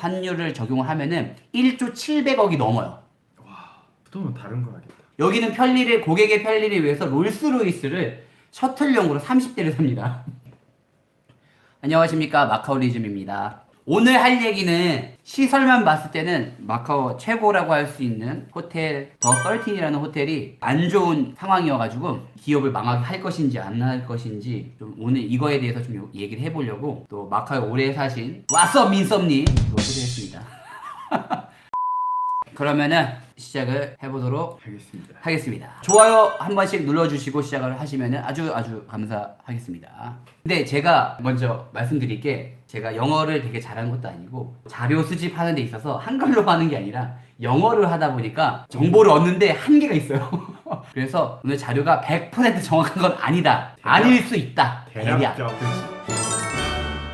환율을 적용을 하면은 1조 700억이 넘어요. 또 다른 거 하겠다. 여기는 편리를 고객의 편리를 위해서 롤스로이스를 셔틀용으로 30대를 삽니다. 안녕하십니까 마카오리즘입니다. 오늘 할 얘기는 시설만 봤을 때는 마카오 최고라고 할 수 있는 호텔 더 썰틴이라는 호텔이 안 좋은 상황이어가지고 기업을 망하게 할 것인지 안 할 것인지 좀 오늘 이거에 대해서 좀 요- 얘기를 해보려고 또 마카오에 오래 사신 왓썹 민섭님 또 초대했습니다. 그러면은 시작을 해보도록 알겠습니다. 하겠습니다. 좋아요 한 번씩 눌러주시고 시작을 하시면 아주 아주 감사하겠습니다. 근데 제가 먼저 말씀드릴 게 제가 영어를 되게 잘하는 것도 아니고 자료 수집하는 데 있어서 한글로 하는 게 아니라 영어를 하다 보니까 정보를 얻는데 한계가 있어요. 그래서 오늘 자료가 100% 정확한 건 아니다. 아닐 수 있다. 대략.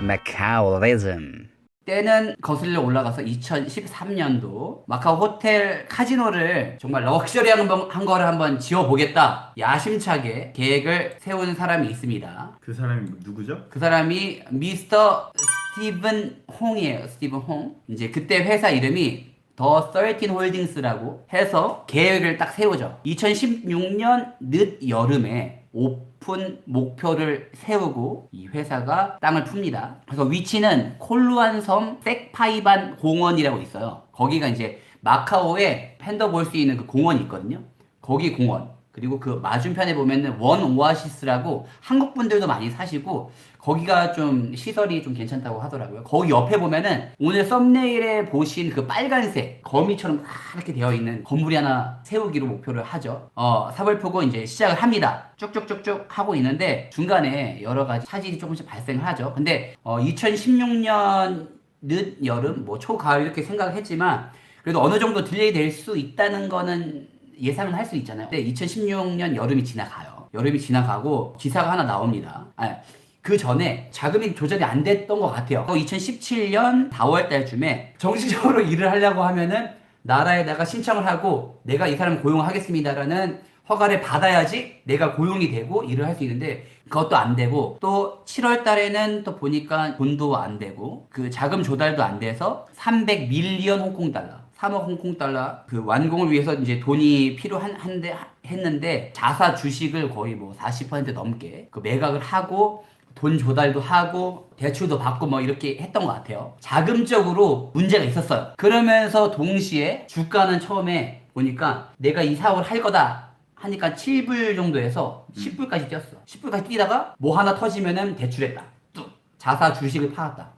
Macaoism. 때는 거슬러 올라가서 2013년도 마카오 호텔 카지노를 정말 럭셔리한 한 거를 한번 지어보겠다 야심차게 계획을 세운 사람이 있습니다. 그 사람이 누구죠? 그 사람이 미스터 스티븐 홍이에요. 스티븐 홍. 이제 그때 회사 이름이 더13 홀딩스라고 해서 계획을 딱 세우죠. 2016년 늦 여름에 오픈 목표를 세우고 이 회사가 땅을 풉니다. 그래서 위치는 콜루안 섬 색파이반 공원이라고 있어요. 거기가 이제 마카오에 팬더 볼 수 있는 그 공원이 있거든요. 거기 공원. 그리고 그 맞은편에 보면은 원 오아시스라고 한국 분들도 많이 사시고 거기가 좀 시설이 좀 괜찮다고 하더라고요. 거기 옆에 보면은 오늘 썸네일에 보신 그 빨간색 거미처럼 막 이렇게 되어 있는 건물이 하나 세우기로 목표를 하죠. 어, 사벌프고 이제 시작을 합니다. 쭉쭉쭉쭉 하고 있는데 중간에 여러 가지 차질이 조금씩 발생을 하죠. 근데 어, 2016년 늦 여름, 뭐 초가을 이렇게 생각을 했지만 그래도 어느 정도 딜레이 될 수 있다는 거는 예상은 할 수 있잖아요. 근데 2016년 여름이 지나가요. 여름이 지나가고 기사가 하나 나옵니다. 아, 그 전에 자금이 조절이 안 됐던 것 같아요. 2017년 4월 달쯤에 정식적으로 일을 하려고 하면은 나라에다가 신청을 하고 내가 이 사람 고용하겠습니다라는 허가를 받아야지 내가 고용이 되고 일을 할 수 있는데 그것도 안 되고 또 7월 달에는 또 보니까 돈도 안 되고 그 자금 조달도 안 돼서 300 밀리언 홍콩 달러 3억 홍콩 달러 그 완공을 위해서 이제 돈이 필요한 한데 했는데 자사 주식을 거의 뭐 40% 넘게 그 매각을 하고 돈 조달도 하고 대출도 받고 뭐 이렇게 했던 것 같아요. 자금적으로 문제가 있었어요. 그러면서 동시에 주가는 처음에 보니까 내가 이 사업을 할 거다 하니까 7불 정도에서 10불까지 뛰었어. 10불까지 뛰다가 뭐 하나 터지면은 대출했다. 뚝. 자사 주식을 팔았다.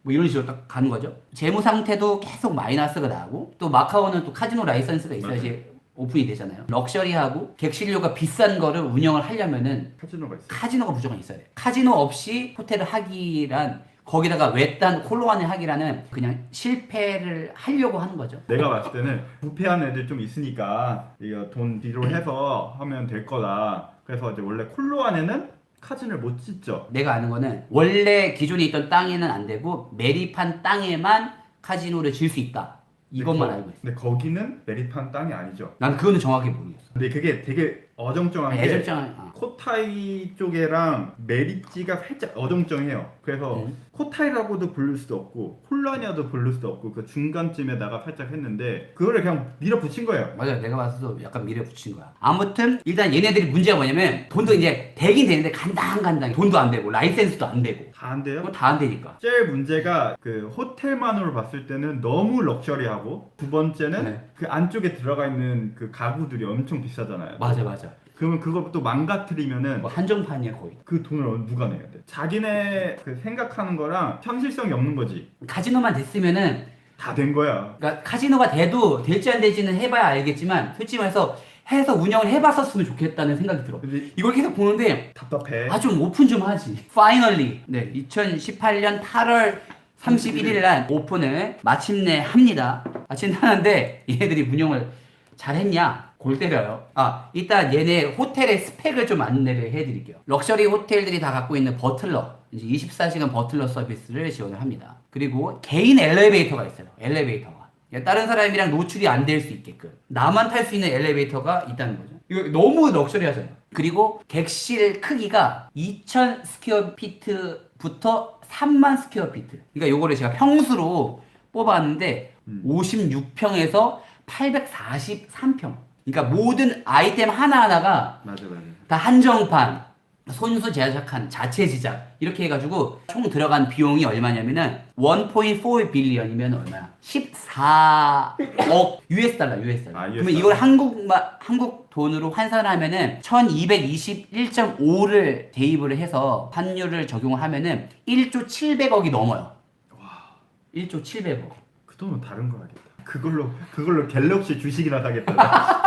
뚝. 뭐 이런 식으로 딱 가는 거죠. 재무 상태도 계속 마이너스가 나고 또 마카오는 또 카지노 라이선스가 있어야지 오픈이 되잖아요. 럭셔리하고 객실료가 비싼 거를 운영을 하려면은 카지노가 있어. 카지노가 무조건 있어야 돼. 카지노 없이 호텔을 하기란 거기다가 외딴 콜로안을 하기라는 그냥 실패를 하려고 하는 거죠. 내가 봤을 때는 부패한 애들 좀 있으니까 이거 돈 뒤로 해서 하면 될 거다. 그래서 이제 원래 콜로 안에는 카지노를 못 짓죠. 내가 아는 거는 원래 기존에 있던 땅에는 안 되고 매립한 땅에만 카지노를 질 수 있다. 이것만 거- 알고 있어. 근데 거기는 매립한 땅이 아니죠. 난 그거는 정확히 모르겠어. 근데 그게 되게 어정쩡한 게 애절장 아. 코타이 쪽이랑 메리지가 살짝 어정쩡해요. 그래서 음. 코타이라고도 부를 수도 없고 콜라니아도 부를 수도 없고 그 중간쯤에다가 살짝 했는데 그거를 그냥 밀어붙인 거예요. 맞아 내가 봤어도 약간 미래 붙인 거야 아무튼 일단 얘네들이 문제가 뭐냐면 돈도 이제 되긴 되는데 간당간당 돈도 안 되고 라이센스도 안 되고 다 안 돼요? 다 안 되니까 제일 문제가 그 호텔만으로 봤을 때는 너무 럭셔리하고 두 번째는 네. 그 안쪽에 들어가 있는 그 가구들이 엄청 비싸잖아요. 맞아 맞아 그러면 그걸 또 망가뜨리면은 뭐 한정판이야 거의 그 돈을 누가 내야 돼? 자기네 그 생각하는 거랑 현실성이 없는 거지. 카지노만 됐으면은 다 된 거야. 그러니까 카지노가 돼도 될지 안 될지는 해봐야 알겠지만 솔직히 말해서 해서 운영을 해봤었으면 좋겠다는 생각이 들어 근데 이걸 계속 보는데 답답해. 아 좀 오픈 좀 하지 파이널리 네 2018년 8월 31일 날 오픈을 마침내 합니다. 마침내 하는데 얘네들이 운영을 잘했냐? 골 때려요. 아 일단 얘네 호텔의 스펙을 좀 안내를 해드릴게요. 럭셔리 호텔들이 다 갖고 있는 버틀러 이제 24시간 버틀러 서비스를 지원을 합니다. 그리고 개인 엘리베이터가 있어요 엘리베이터가. 그러니까 다른 사람이랑 노출이 안 될 수 있게끔 나만 탈 수 있는 엘리베이터가 있다는 거죠. 이거 너무 럭셔리하잖아요. 그리고 객실 크기가 2000 스퀘어 피트 부터 3만 스퀘어 피트 그러니까 요거를 제가 평수로 뽑았는데 음. 56평에서 843평. 그러니까 모든 아이템 하나하나가 맞아 맞아. 다 한정판, 손수 제작한 자체 제작 이렇게 해가지고 총 들어간 비용이 얼마냐면은 1.4 빌리언이면 얼마야? 14억 US 달러, US 달러. 아, US 그러면 이걸 한국 한국 돈으로 환산하면은 1,221.5를 대입을 해서 환율을 적용을 하면은 1조 700억이 넘어요. 와, 1조 700억. 그 돈은 다른 거 하겠다. 그걸로 그걸로 갤럭시 주식이나 사겠다.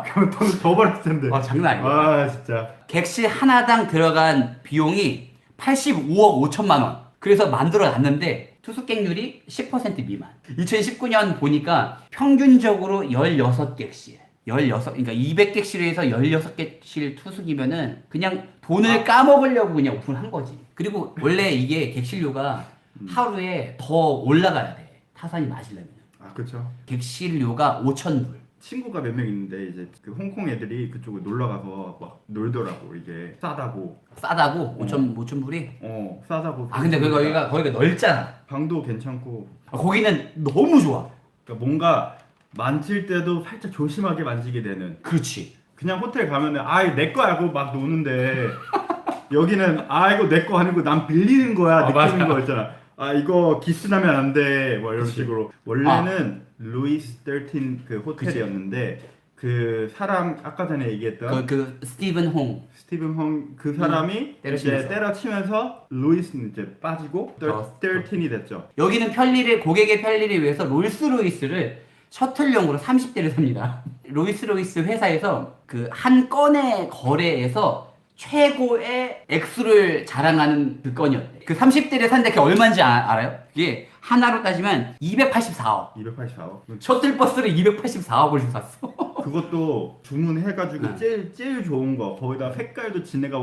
그럼 돈더 벌었을 텐데. 와 장난 아니야. 아 진짜. 객실 하나당 들어간 비용이 85억 5천만 원. 그래서 만들어 놨는데 투숙객률이 10% 미만. 2019년 보니까 평균적으로 16객실. 16, 그러니까 200객실에서 16객실 투숙이면은 그냥 돈을 까먹으려고 그냥 오픈한 거지. 그리고 원래 이게 객실료가 하루에 더 올라가야 돼. 타산이 맞으려면. 아 그렇죠. 객실료가 5천 불. 친구가 몇 명 있는데 이제 그 홍콩 애들이 그쪽에 놀러 가서 막 놀더라고 이게 싸다고. 싸다고 5천 5천 불이. 어 싸다고. 아 근데 거기가 거기가 거기가 넓잖아. 방도 괜찮고. 아, 거기는 너무 좋아. 그러니까 뭔가 만질 때도 살짝 조심하게 만지게 되는. 그렇지. 그냥 호텔 가면은 아내 거야 하고 막 노는데 여기는 아 이거 내 거 아니고 난 빌리는 거야 아, 느끼는 맞아. 거 있잖아 아 이거 기스나면 안 돼 뭐 이런 그치. 식으로 원래는 루이스 13그 호텔이었는데 그 사람 아까 전에 얘기했던 그, 그 스티븐 홍. 스티븐 홍그 사람이 음, 때려치면서. 이제 때려치면서 루이스는 이제 빠지고 어. 13이 됐죠 여기는 편리를 고객의 편리를 위해서 롤스로이스를 셔틀용으로 30대를 삽니다. 로이스로이스 회사에서 그 한 건의 거래에서 최고의 액수를 자랑하는 그 건이었대. 그 30대를 산데 그게 얼마인지 아- 알아요? 그게 하나로 따지면 284억. 284억 셔틀버스를 284억을 샀어. 그것도 주문해가지고 네. 제일 제일 좋은 거 거기다 색깔도 지네가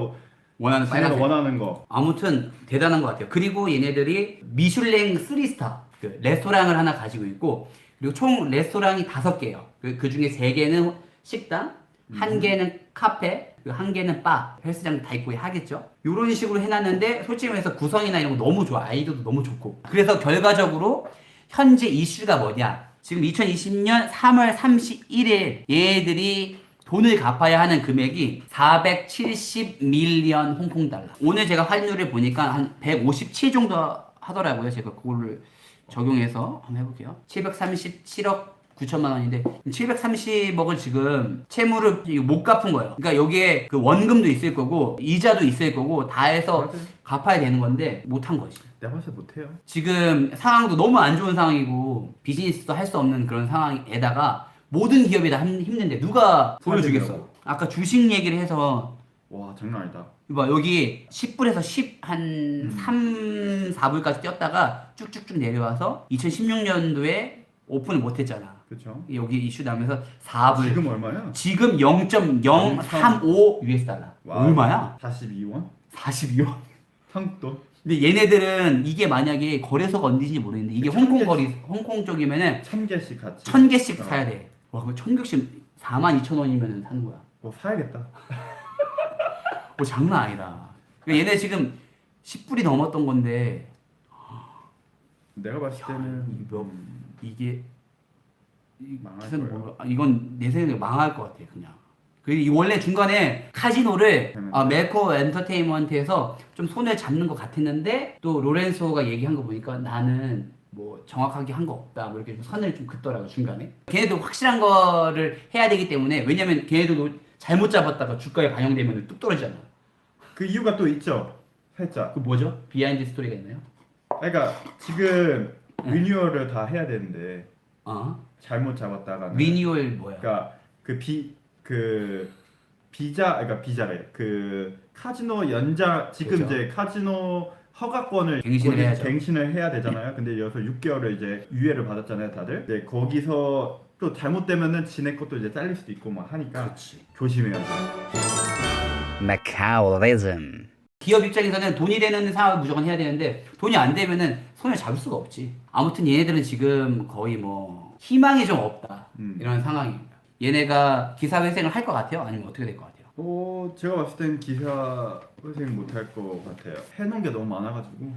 원하는 지네가 빨간색. 원하는 거 아무튼 대단한 것 같아요. 그리고 얘네들이 미슐랭 3스타 그 레스토랑을 하나 가지고 있고 그리고 총 레스토랑이 다섯 개예요. 그, 그 중에 세 개는 식당, 한 개는 카페, 그리고 한 개는 바, 헬스장 다 있고 하겠죠. 이런 식으로 해놨는데 솔직히 말해서 구성이나 이런 거 너무 좋아. 아이디어도 너무 좋고. 그래서 결과적으로 현재 이슈가 뭐냐? 지금 2020년 3월 31일 얘들이 돈을 갚아야 하는 금액이 470 밀리언 홍콩 달러. 오늘 제가 환율을 보니까 한 157 정도 하더라고요. 제가 그거를 적용해서 한번 해볼게요. 737억 9천만 원인데 730억을 지금 채무를 못 갚은 거예요. 그러니까 여기에 그 원금도 있을 거고 이자도 있을 거고 다 해서. 갚아야 되는 건데 못한 거지. 내가 봤을 때 못해요 지금 상황도 너무 안 좋은 상황이고 비즈니스도 할 수 없는 그런 상황에다가 모든 기업이 다 힘- 힘든데 누가 보여주겠어? 되냐고. 아까 주식 얘기를 해서 와 장난 아니다 봐 여기 10불에서 10한 음. 3, 4불까지 뛰었다가 쭉쭉쭉 내려와서 2016년도에 오픈을 못했잖아. 그쵸 여기 이슈 나면서 4불. 지금 얼마야? 지금 0.035 US 달러. 와우. 얼마야? 42원? 42원. 한국도 근데 얘네들은 이게 만약에 거래소가 어딘지 모르겠는데 이게 천 홍콩 개씩. 거리 홍콩 쪽이면은 천 개씩 같이 천 개씩 어. 사야 돼. 와, 그천 개씩 4만 2천 원이면 사는 거야. 뭐 사야겠다 뭐 장난 아니다. 그러니까 얘네 지금 10불이 넘었던 건데 내가 봤을 때는 몇- 음, 이게 이- 망할 무슨 거예요. 뭐- 아, 이건 내 생각에 망할 것 같아 그냥. 그리고 이 원래 중간에 카지노를 음. 아, 멜코 엔터테인먼트에서 좀 손을 잡는 것 같았는데 또 로렌소가 얘기한 거 보니까 나는 뭐 정확하게 한 거 없다 뭐 이렇게 좀 선을 좀 긋더라고 중간에 걔네도 확실한 거를 해야 되기 때문에 왜냐면 걔네도 잘못 잡았다가 주가에 반영되면 뚝 떨어지잖아 그 이유가 또 있죠 살짝 그 뭐죠? 비하인드 스토리가 있나요? 그러니까 지금 네. 리뉴얼을 다 해야 되는데 어? 잘못 잡았다가는 리뉴얼 뭐야? 그러니까 그비그 비자 그러니까 비자래 그 카지노 연장 지금 그죠. 이제 카지노 허가권을 갱신을 거기 해야죠. 갱신을 해야 되잖아요. 근데 여기서 6개월을 이제 유예를 받았잖아요, 다들. 네, 거기서 또 잘못되면은 지네 것도 이제 잘릴 수도 있고 막 하니까 그렇지 조심해야죠. Macaoism. 기업 입장에서는 돈이 되는 사업을 무조건 해야 되는데 돈이 안 되면은 손을 잡을 수가 없지. 아무튼 얘네들은 지금 거의 뭐 희망이 좀 없다 음. 이런 상황입니다. 얘네가 기사 회생을 할 것 같아요? 아니면 어떻게 될 것 같아요? 어, 제가 봤을 땐 기사 회생 못할 것 같아요. 해놓은 게 너무 많아가지고.